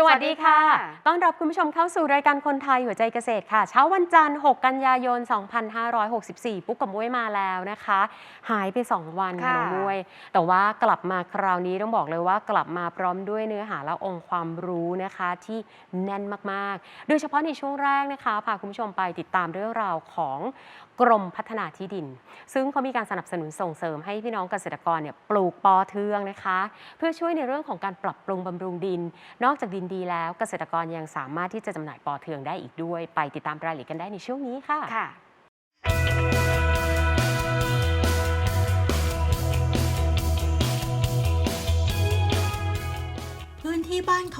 สวัสดีค่ะ ต้อนรับคุณผู้ชมเข้าสู่รายการคนไทยหัวใจเกษตรค่ะ เช้าวันจันทร์ 6 กันยายน 2564 ปุ๊กกับมุ้ยมาแล้วนะคะ หายไป 2 วันค่ะค่ะ น้องมุ้ยแต่ว่ากลับมาคราวนี้ต้องบอกเลยว่ากลับมาพร้อมด้วยเนื้อหาและองค์ความรู้นะคะที่แน่นมากๆ โดยเฉพาะในช่วงแรกนะคะ พาคุณผู้ชมไปติดตามเรื่องราวของกรมพัฒนาที่ดิน ซึ่งเขามีการสนับสนุนส่งเสริมให้พี่น้องเกษตรกรเนี่ยปลูกปอเทืองนะคะ เพื่อช่วยในเรื่องของการปรับปรุงบำรุงดิน นอกจากดินดีแล้วเกษตรกรยังสามารถที่จะจำหน่ายปอเทืองได้อีกด้วย ไปติดตามรายละเอียดกันได้ในช่วงนี้ค่ะ ค่ะ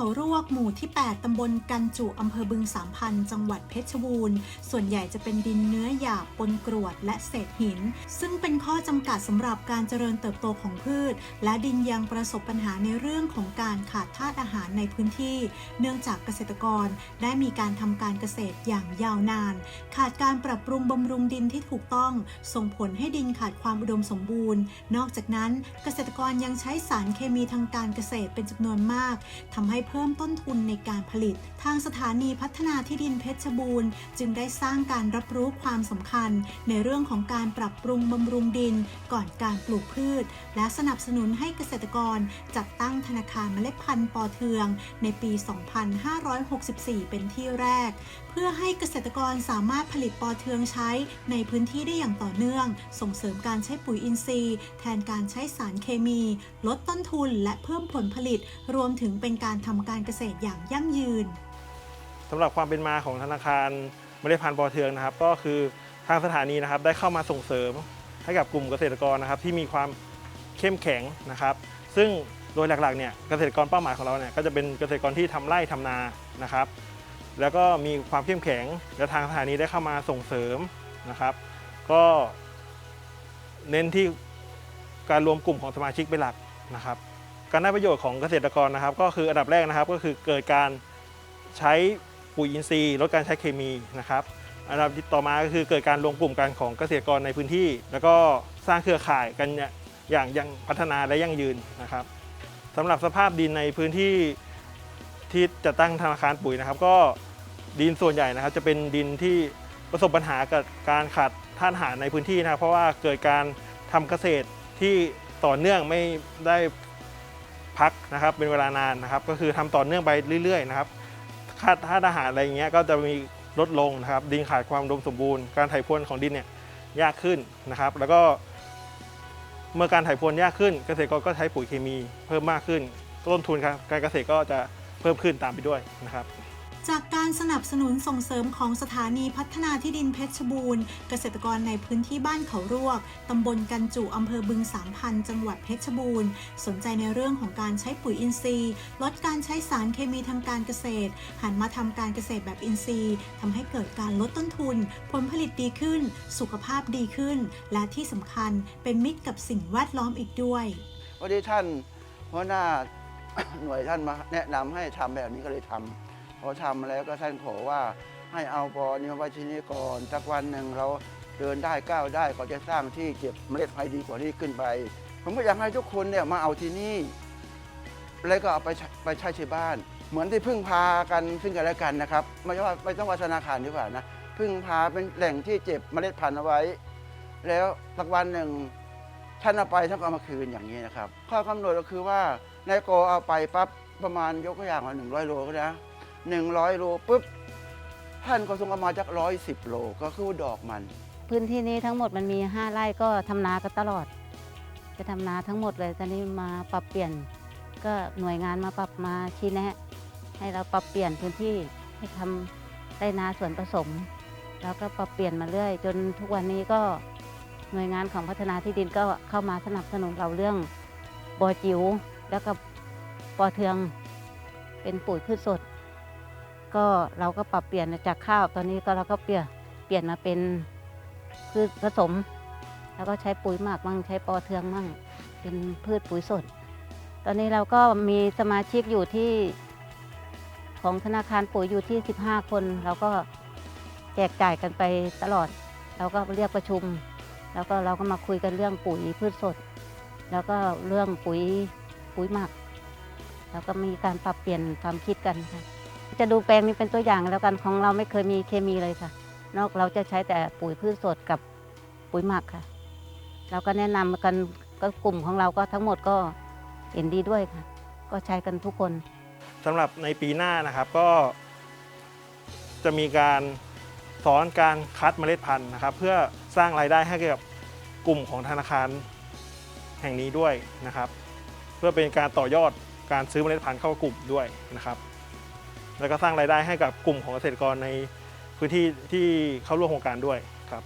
เขารวกหมู่ที่ 8 ตำบลกันจุอำเภอบึงสามพัน จังหวัดเพชรบูรณ์ ส่วนใหญ่จะเป็นดินเนื้อหยาบปนกรวดและเศษหิน ซึ่งเป็นข้อจำกัดสำหรับการเจริญเติบโตของพืช และดินยังประสบปัญหาในเรื่องของการขาดธาตุอาหารในพื้นที่ เนื่องจากเกษตรกรได้มีการทำการเกษตรอย่างยาวนาน ขาดการปรับปรุงบำรุงดินที่ถูกต้อง ส่งผลให้ดินขาดความอุดมสมบูรณ์ นอกจากนั้นเกษตรกรยังใช้สารเคมีทางการเกษตรเป็นจำนวนมากทำให้เพิ่มต้นทุนในการผลิต ทางสถานีพัฒนาที่ดินเพชรบูรณ์จึงได้สร้างการรับรู้ความสำคัญ ในเรื่องของการปรับปรุงบำรุงดิน ก่อนการปลูกพืช และสนับสนุนให้เกษตรกร จัดตั้งธนาคารเมล็ดพันธุ์ปอเทือง ในปี 2564 เป็นที่แรก เพื่อให้เกษตรกรสามารถผลิตปอเทืองใช้ในพื้นที่ได้อย่างต่อเนื่อง ส่งเสริมการใช้ปุ๋ยอินทรีย์ แทนการใช้สารเคมี ลดต้นทุนและเพิ่มผลผลิต รวมถึงเป็นการทำการเกษตรอย่างยั่งยืนสำหรับความเป็นมาของธนาคารเมล็ดพันธุ์ปอเทืองนะครับ ก็คือทางสถานีนะครับได้เข้ามาส่งเสริมให้กับกลุ่มเกษตรกรนะครับที่มีความเข้มแข็งนะครับ ซึ่งโดยหลักๆเนี่ยเกษตรกรเป้าหมายของเราเนี่ยก็จะเป็นเกษตรกรที่ทำไร่ทำนานะครับ แล้วก็มีความเข้มแข็งและทางสถานีได้เข้ามาส่งเสริมนะครับ ก็เน้นที่การรวมกลุ่มของสมาชิกเป็นหลักนะครับ การได้ประโยชน์ของเกษตรกรนะครับ ก็คืออันดับแรกนะครับก็คือเกิดการใช้ปุ๋ยอินทรีย์ลดการใช้เคมีนะครับ อันดับต่อมาก็คือเกิดการรวมกลุ่มกันของเกษตรกรในพื้นที่ แล้วก็สร้างเครือข่ายกันอย่างยังพัฒนาและยั่งยืนนะครับสำหรับสภาพดินในพื้นที่ที่จะตั้งธนาคารปุ๋ยนะครับ ก็ดินส่วนใหญ่นะครับ จะเป็นดินที่ประสบปัญหากับการขาดธาตุอาหารในพื้นที่นะครับ เพราะว่าเกิดการทำเกษตรที่ต่อเนื่องไม่ได้ พักนะครับเป็นเวลานานนะครับ ก็คือทำต่อเนื่องไปเรื่อยๆนะครับค่าธาตุอาหารอะไรเงี้ยก็จะมีลดลงนะครับ ดินขาดความอุดมสมบูรณ์การถ่ายพรวนของดินเนี่ยยากขึ้นนะครับ แล้วก็เมื่อการถ่ายพรวนยากขึ้น เกษตรกรก็ใช้ปุ๋ยเคมีเพิ่มมากขึ้น ต้นทุนการเกษตรก็จะเพิ่มขึ้นตามไปด้วยนะครับ จากการสนับสนุนส่งเสริมของสถานีพัฒนาที่ดินเพชรบูรณ์ เกษตรกรในพื้นที่บ้านเขารวก ตำบลกันจุอำเภอบึงสามพันจังหวัดเพชรบูรณ์ สนใจในเรื่องของการใช้ปุ๋ยอินทรีย์ ลดการใช้สารเคมีทางการเกษตร หันมาทำการเกษตรแบบอินทรีย์ทำให้เกิดการลดต้นทุน ผลผลิตดีขึ้น สุขภาพดีขึ้น และที่สำคัญเป็นมิตรกับสิ่งแวดล้อมอีกด้วยวันนี้ท่านหัวหน้าหน่วยท่านมาแนะนำให้ทำแบบนี้ก็เลยทำ พอทำแล้วก็ท่านขอว่าให้เอาปอนี้มาไว้ที่นี่ก่อนสักวันหนึ่งเราเดินได้ก้าวได้ก็จะสร้างที่เก็บเมล็ดพันธุ์ดีกว่านี้ขึ้นไป ผมก็อยากให้ทุกคนเนี่ยมาเอาที่นี่ แล้วก็เอาไปใช้ไปใช้ที่บ้าน เหมือนที่พึ่งพากันซึ่งกันและกันนะครับ ไม่ว่าไม่ต้องว่าธนาคารดีกว่านะพึ่งพาเป็นแหล่งที่เก็บเมล็ดพันธุ์เอาไว้ แล้วสักวันหนึ่งท่านเอาไปท่านก็เอามาคืนอย่างนี้นะครับ ข้อกำหนดก็คือว่า นายโกเอาไปปั๊บประมาณยกตัวอย่างว่าหนึ่งร้อยโลก็นะ หนึ่งร้อยโลปุ๊บท่านก็ส่งเอามาจากร้อยสิบโลก็คือดอกมัน พื้นที่นี้ทั้งหมดมันมี 5 ไร่ก็ทำนากันตลอด จะทำนาทั้งหมดเลยตอนนี้มาปรับเปลี่ยน ก็หน่วยงานมาปรับมาชี้แนะ ให้เราปรับเปลี่ยนพื้นที่ให้ทำได้นาสวนผสม แล้วก็ปรับเปลี่ยนมาเรื่อย จนทุกวันนี้ก็หน่วยงานของพัฒนาที่ดินก็เข้ามาสนับสนุนเราเรื่องบอจิ๋วแล้วก็ปอเทือง เป็นปุ๋ยพืชสด ก็เราก็ปรับเปลี่ยนจากข้าวตอนนี้ก็เราก็เปลี่ยนเปลี่ยนมาเป็นพืชผสม แล้วก็ใช้ปุ๋ยหมักมั่งใช้ปอเทืองมั่ง เป็นพืชปุ๋ยสด ตอนนี้เราก็มีสมาชิกอยู่ที่ของธนาคารปุ๋ยอยู่ที่ 15 คน เราก็แจกจ่ายกันไปตลอด เราก็เรียกประชุม แล้วก็เราก็มาคุยกันเรื่องปุ๋ยพืชสด แล้วก็เรื่องปุ๋ยปุ๋ยหมัก แล้วก็มีการปรับเปลี่ยนความคิดกันค่ะ จะดูแปลงนี้เป็นตัวอย่างแล้วกันของเราไม่เคยมีเคมีเลยค่ะ นอกเราจะใช้แต่ปุ๋ยพืชสดกับปุ๋ยหมักค่ะ เราก็แนะนำกันก็กลุ่มของเราก็ทั้งหมดก็เห็นดีด้วยค่ะ ก็ใช้กันทุกคนสำหรับในปีหน้านะครับก็ จะมีการสอนการคัดเมล็ดพันธุ์นะครับ เพื่อสร้างรายได้ให้กับกลุ่มของธนาคารแห่งนี้ด้วยนะครับ เพื่อเป็นการต่อยอดการซื้อเมล็ดพันธุ์เข้ากลุ่มด้วยนะครับ แล้วก็สร้างรายได้ให้กับกลุ่มของเกษตรกรในพื้นที่ที่เข้าร่วมโครงการด้วยครับ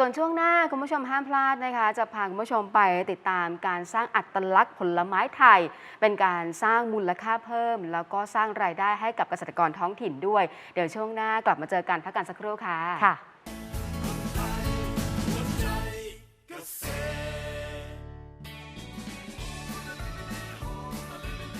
ส่วนช่วงหน้าคุณผู้ชมห้ามพลาดนะคะ จะพาคุณผู้ชมไปติดตามการสร้างอัตลักษณ์ผลไม้ไทย เป็นการสร้างมูลค่าเพิ่ม แล้วก็สร้างรายได้ให้กับเกษตรกรท้องถิ่นด้วย เดี๋ยวช่วงหน้ากลับมาเจอกันพักกันสักครู่ค่ะค่ะ